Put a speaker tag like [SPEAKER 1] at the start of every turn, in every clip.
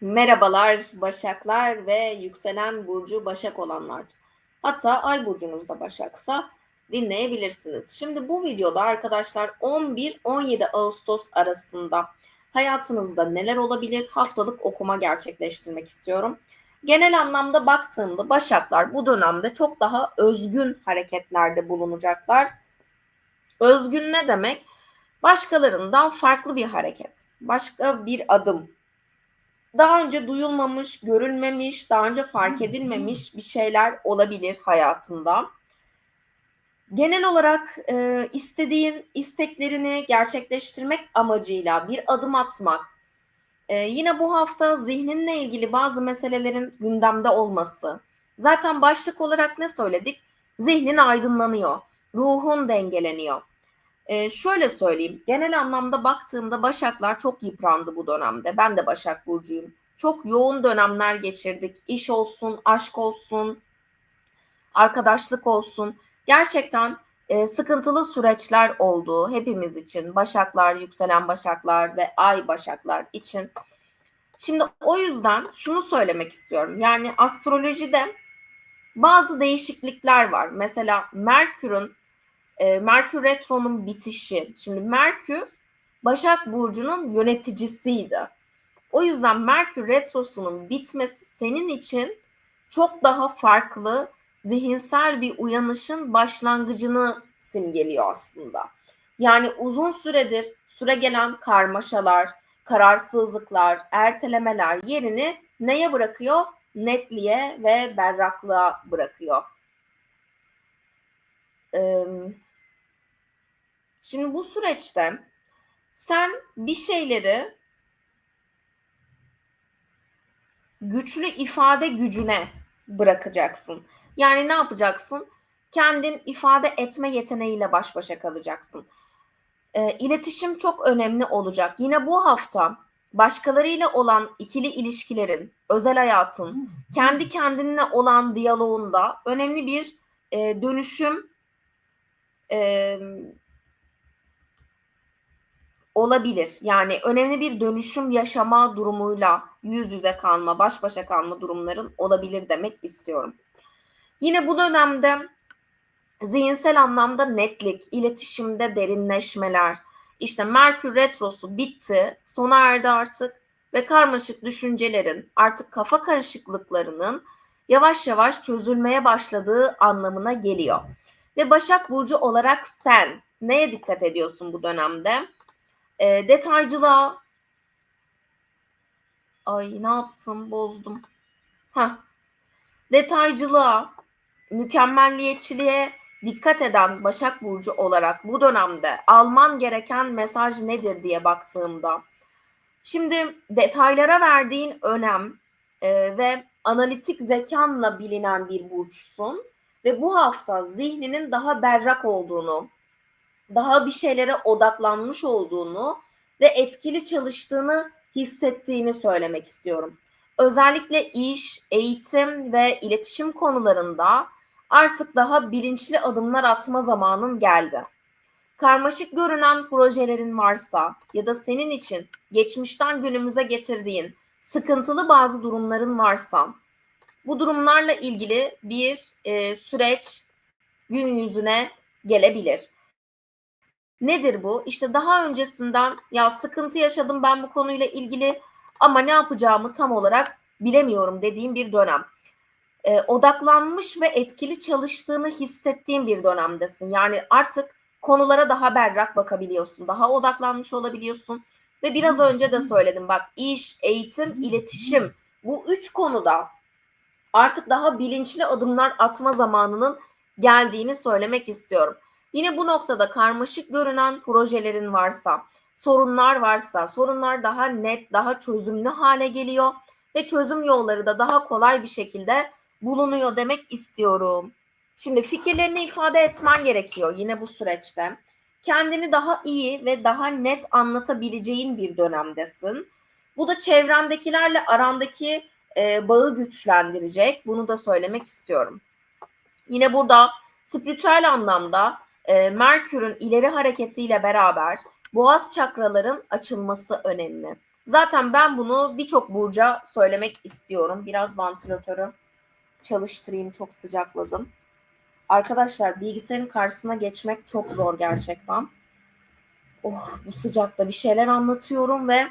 [SPEAKER 1] Merhabalar Başaklar ve yükselen burcu Başak olanlar. Hatta ay burcunuz da Başaksa dinleyebilirsiniz. Şimdi bu videoda arkadaşlar 11-17 Ağustos arasında hayatınızda neler olabilir haftalık okuma gerçekleştirmek istiyorum. Genel anlamda baktığımda Başaklar bu dönemde çok daha özgün hareketlerde bulunacaklar. Özgün ne demek? Başkalarından farklı bir hareket, başka bir adım, daha önce duyulmamış, görülmemiş, daha önce fark edilmemiş bir şeyler olabilir hayatında. Genel olarak e, istediğin isteklerini gerçekleştirmek amacıyla bir adım atmak, e, yine bu hafta zihninle ilgili bazı meselelerin gündemde olması. Zaten başlık olarak ne söyledik? Zihnin aydınlanıyor, ruhun dengeleniyor. Ee, şöyle söyleyeyim, genel anlamda baktığımda Başaklar çok yıprandı bu dönemde. Ben de Başak Burcu'yum. Çok yoğun dönemler geçirdik. İş olsun, aşk olsun, arkadaşlık olsun. Gerçekten e, sıkıntılı süreçler oldu hepimiz için. Başaklar, yükselen Başaklar ve Ay Başaklar için. Şimdi o yüzden şunu söylemek istiyorum. Yani astrolojide bazı değişiklikler var. Mesela Merkür'ün e, Merkür Retro'nun bitişi. Şimdi Merkür Başak Burcu'nun yöneticisiydi. O yüzden Merkür Retrosu'nun bitmesi senin için çok daha farklı zihinsel bir uyanışın başlangıcını simgeliyor aslında. Yani uzun süredir süre gelen karmaşalar, kararsızlıklar, ertelemeler yerini neye bırakıyor? Netliğe ve berraklığa bırakıyor. Ee, Şimdi bu süreçte sen bir şeyleri güçlü ifade gücüne bırakacaksın. Yani ne yapacaksın? Kendin ifade etme yeteneğiyle baş başa kalacaksın. E, iletişim çok önemli olacak. Yine bu hafta başkalarıyla olan ikili ilişkilerin, özel hayatın, kendi kendinle olan diyaloğunda önemli bir e, dönüşüm e, olabilir. Yani önemli bir dönüşüm yaşama durumuyla yüz yüze kalma, baş başa kalma durumların olabilir demek istiyorum. Yine bu dönemde zihinsel anlamda netlik, iletişimde derinleşmeler, işte Merkür Retrosu bitti, sona erdi artık ve karmaşık düşüncelerin, artık kafa karışıklıklarının yavaş yavaş çözülmeye başladığı anlamına geliyor. Ve Başak Burcu olarak sen neye dikkat ediyorsun bu dönemde? E, detaycılığa ay ne yaptım bozdum. Ha. Detaycılığa, mükemmelliyetçiliğe dikkat eden Başak Burcu olarak bu dönemde alman gereken mesaj nedir diye baktığımda şimdi detaylara verdiğin önem e, ve analitik zekanla bilinen bir burçsun ve bu hafta zihninin daha berrak olduğunu, daha bir şeylere odaklanmış olduğunu ve etkili çalıştığını hissettiğini söylemek istiyorum. Özellikle iş, eğitim ve iletişim konularında artık daha bilinçli adımlar atma zamanın geldi. Karmaşık görünen projelerin varsa ya da senin için geçmişten günümüze getirdiğin sıkıntılı bazı durumların varsa bu durumlarla ilgili bir e, süreç gün yüzüne gelebilir. Nedir bu? İşte daha öncesinden ya sıkıntı yaşadım ben bu konuyla ilgili ama ne yapacağımı tam olarak bilemiyorum dediğim bir dönem. E, odaklanmış ve etkili çalıştığını hissettiğim bir dönemdesin. Yani artık konulara daha berrak bakabiliyorsun. Daha odaklanmış olabiliyorsun. Ve biraz önce de söyledim bak iş, eğitim, iletişim bu üç konuda artık daha bilinçli adımlar atma zamanının geldiğini söylemek istiyorum. Yine bu noktada karmaşık görünen projelerin varsa, sorunlar varsa, sorunlar daha net, daha çözümlü hale geliyor ve çözüm yolları da daha kolay bir şekilde bulunuyor demek istiyorum. Şimdi fikirlerini ifade etmen gerekiyor yine bu süreçte. Kendini daha iyi ve daha net anlatabileceğin bir dönemdesin. Bu da çevrendekilerle arandaki e, bağı güçlendirecek. Bunu da söylemek istiyorum. Yine burada spiritüel anlamda e, Merkür'ün ileri hareketiyle beraber boğaz çakraların açılması önemli. Zaten ben bunu birçok burca söylemek istiyorum. Biraz vantilatörü çalıştırayım. Çok sıcakladım. Arkadaşlar bilgisayarın karşısına geçmek çok zor gerçekten. Oh bu sıcakta bir şeyler anlatıyorum ve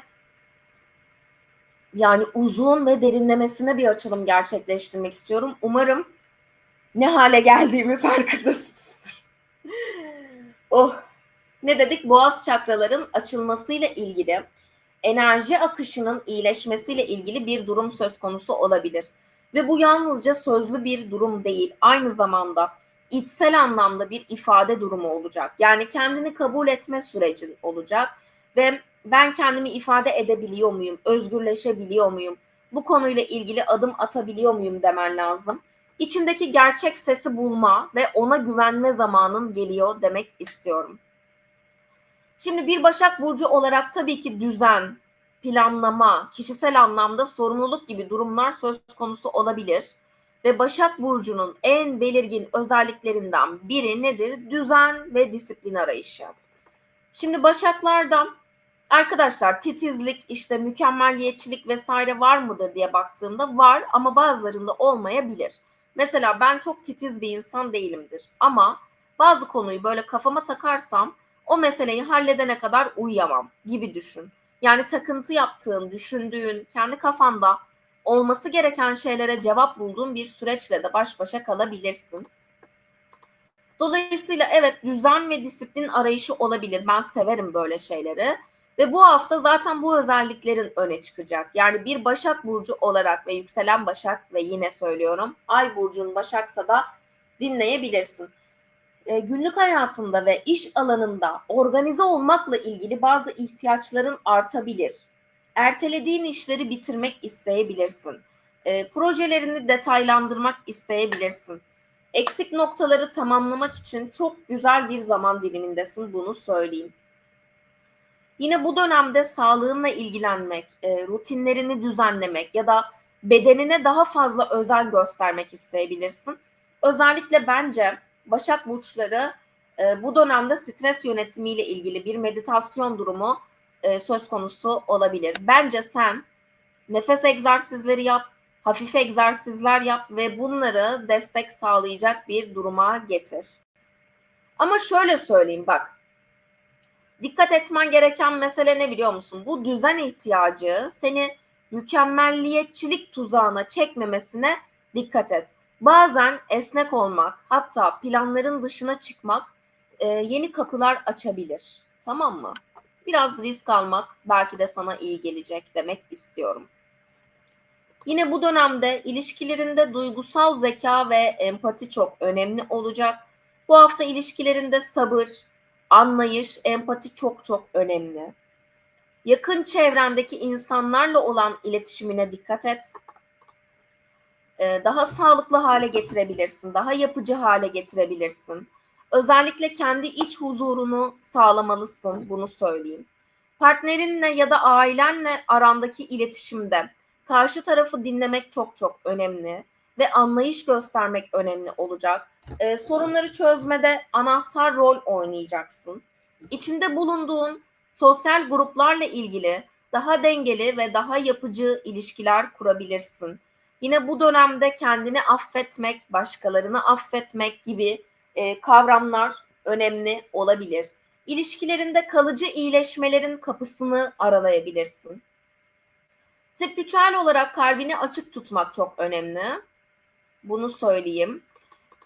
[SPEAKER 1] yani uzun ve derinlemesine bir açılım gerçekleştirmek istiyorum. Umarım ne hale geldiğimi farkındasınızdır. oh ne dedik? Boğaz çakraların açılmasıyla ilgili enerji akışının iyileşmesiyle ilgili bir durum söz konusu olabilir. Ve bu yalnızca sözlü bir durum değil, aynı zamanda içsel anlamda bir ifade durumu olacak. Yani kendini kabul etme süreci olacak ve ben kendimi ifade edebiliyor muyum, özgürleşebiliyor muyum, bu konuyla ilgili adım atabiliyor muyum demen lazım. İçindeki gerçek sesi bulma ve ona güvenme zamanın geliyor demek istiyorum. Şimdi bir Başak Burcu olarak tabii ki düzen, planlama, kişisel anlamda sorumluluk gibi durumlar söz konusu olabilir. Ve Başak Burcu'nun en belirgin özelliklerinden biri nedir? Düzen ve disiplin arayışı. Şimdi Başaklardan arkadaşlar titizlik, işte mükemmelliyetçilik vesaire var mıdır diye baktığımda var ama bazılarında olmayabilir. Mesela ben çok titiz bir insan değilimdir ama bazı konuyu böyle kafama takarsam o meseleyi halledene kadar uyuyamam gibi düşün. Yani takıntı yaptığın, düşündüğün, kendi kafanda olması gereken şeylere cevap bulduğun bir süreçle de baş başa kalabilirsin. Dolayısıyla evet düzen ve disiplin arayışı olabilir. Ben severim böyle şeyleri. Ve bu hafta zaten bu özelliklerin öne çıkacak. Yani bir Başak Burcu olarak ve yükselen Başak ve yine söylüyorum Ay Burcu'nun Başaksa da dinleyebilirsin e, günlük hayatında ve iş alanında organize olmakla ilgili bazı ihtiyaçların artabilir. Ertelediğin işleri bitirmek isteyebilirsin. E, projelerini detaylandırmak isteyebilirsin. Eksik noktaları tamamlamak için çok güzel bir zaman dilimindesin bunu söyleyeyim. Yine bu dönemde sağlığınla ilgilenmek, e, rutinlerini düzenlemek ya da bedenine daha fazla özen göstermek isteyebilirsin. Özellikle bence Başak burçları e, bu dönemde stres yönetimiyle ilgili bir meditasyon durumu e, söz konusu olabilir. Bence sen nefes egzersizleri yap, hafif egzersizler yap ve bunları destek sağlayacak bir duruma getir. Ama şöyle söyleyeyim bak. Dikkat etmen gereken mesele ne biliyor musun? Bu düzen ihtiyacı seni mükemmelliyetçilik tuzağına çekmemesine dikkat et. Bazen esnek olmak, hatta planların dışına çıkmak e, yeni kapılar açabilir. Tamam mı? Biraz risk almak belki de sana iyi gelecek demek istiyorum. Yine bu dönemde ilişkilerinde duygusal zeka ve empati çok önemli olacak. Bu hafta ilişkilerinde sabır, anlayış, empati çok çok önemli. Yakın çevrendeki insanlarla olan iletişimine dikkat et. E, daha sağlıklı hale getirebilirsin, daha yapıcı hale getirebilirsin. Özellikle kendi iç huzurunu sağlamalısın, bunu söyleyeyim. Partnerinle ya da ailenle arandaki iletişimde karşı tarafı dinlemek çok çok önemli ve anlayış göstermek önemli olacak. Ee, sorunları çözmede anahtar rol oynayacaksın. İçinde bulunduğun sosyal gruplarla ilgili daha dengeli ve daha yapıcı ilişkiler kurabilirsin. Yine bu dönemde kendini affetmek, başkalarını affetmek gibi e, kavramlar önemli olabilir. İlişkilerinde kalıcı iyileşmelerin kapısını aralayabilirsin. Spiritüel olarak kalbini açık tutmak çok önemli. Bunu söyleyeyim.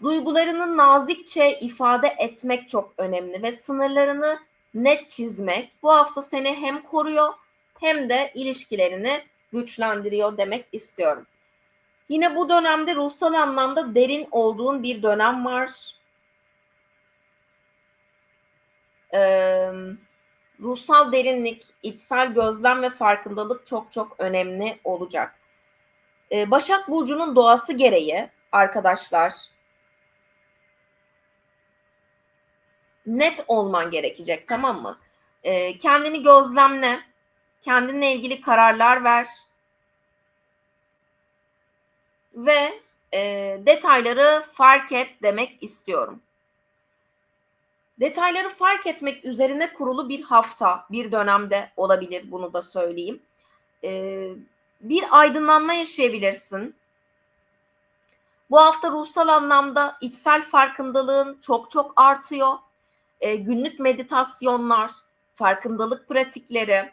[SPEAKER 1] Duygularını nazikçe ifade etmek çok önemli ve sınırlarını net çizmek bu hafta seni hem koruyor hem de ilişkilerini güçlendiriyor demek istiyorum. Yine bu dönemde ruhsal anlamda derin olduğun bir dönem var. Ee, ruhsal derinlik, içsel gözlem ve farkındalık çok çok önemli olacak. Ee, Başak Burcu'nun doğası gereği arkadaşlar net olman gerekecek tamam mı? Ee, kendini gözlemle, kendinle ilgili kararlar ver, ve e, detayları fark et demek istiyorum. Detayları fark etmek üzerine kurulu bir hafta, bir dönemde olabilir bunu da söyleyeyim. e, bir aydınlanma yaşayabilirsin. Bu hafta ruhsal anlamda içsel farkındalığın çok çok artıyor. E, günlük meditasyonlar, farkındalık pratikleri,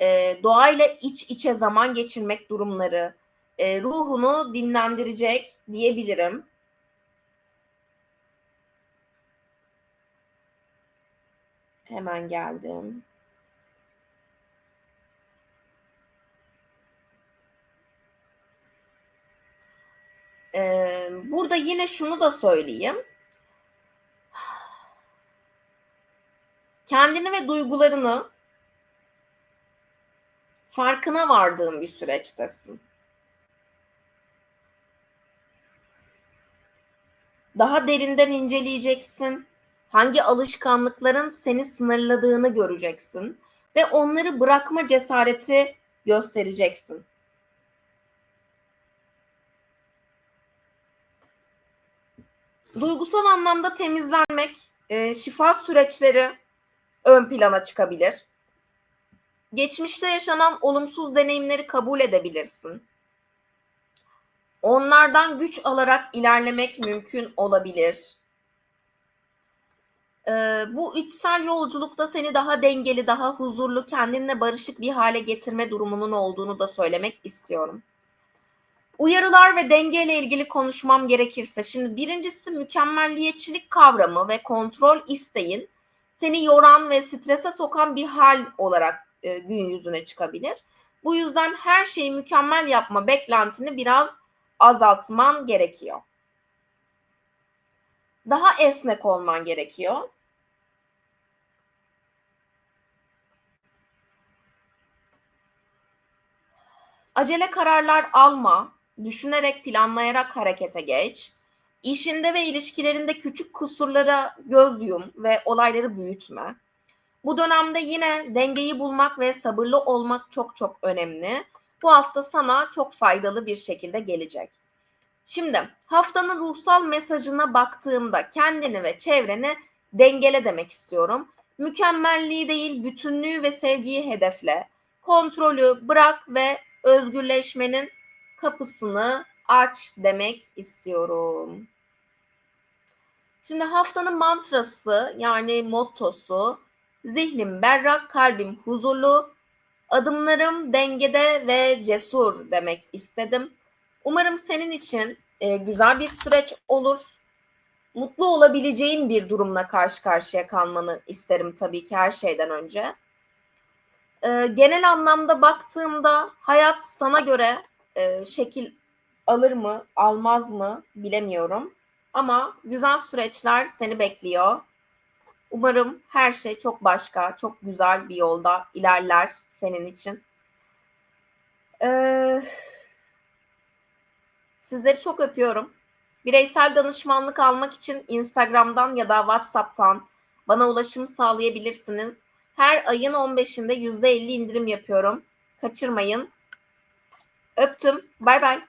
[SPEAKER 1] e, doğayla iç içe zaman geçirmek durumları e, ruhunu dinlendirecek diyebilirim. Hemen geldim. Ee, burada yine şunu da söyleyeyim. Kendini ve duygularını farkına vardığın bir süreçtesin. Daha derinden inceleyeceksin. Hangi alışkanlıkların seni sınırladığını göreceksin ve onları bırakma cesareti göstereceksin. Duygusal anlamda temizlenmek, e, şifa süreçleri ön plana çıkabilir. Geçmişte yaşanan olumsuz deneyimleri kabul edebilirsin. Onlardan güç alarak ilerlemek mümkün olabilir. Ee, bu içsel yolculukta seni daha dengeli, daha huzurlu, kendinle barışık bir hale getirme durumunun olduğunu da söylemek istiyorum. Uyarılar ve dengeyle ilgili konuşmam gerekirse, şimdi birincisi mükemmelliyetçilik kavramı ve kontrol isteğin seni yoran ve strese sokan bir hal olarak e, gün yüzüne çıkabilir. Bu yüzden her şeyi mükemmel yapma beklentini biraz azaltman gerekiyor. Daha esnek olman gerekiyor. Acele kararlar alma, düşünerek, planlayarak harekete geç. İşinde ve ilişkilerinde küçük kusurlara göz yum ve olayları büyütme. Bu dönemde yine dengeyi bulmak ve sabırlı olmak çok çok önemli. Bu hafta sana çok faydalı bir şekilde gelecek. Şimdi haftanın ruhsal mesajına baktığımda kendini ve çevreni dengele demek istiyorum. Mükemmelliği değil, bütünlüğü ve sevgiyi hedefle. Kontrolü bırak ve özgürleşmenin kapısını aç demek istiyorum. Şimdi haftanın mantrası yani mottosu zihnim berrak, kalbim huzurlu, adımlarım dengede ve cesur demek istedim. Umarım senin için e, güzel bir süreç olur. Mutlu olabileceğin bir durumla karşı karşıya kalmanı isterim tabii ki her şeyden önce. E, genel anlamda baktığımda hayat sana göre e, şekil alır mı, almaz mı bilemiyorum. Ama güzel süreçler seni bekliyor. Umarım her şey çok başka, çok güzel bir yolda ilerler senin için. Ee, sizleri çok öpüyorum. Bireysel danışmanlık almak için Instagram'dan ya da WhatsApp'tan bana ulaşım sağlayabilirsiniz. Her ayın 15'inde %50 indirim yapıyorum. Kaçırmayın. Öptüm. Bay bay.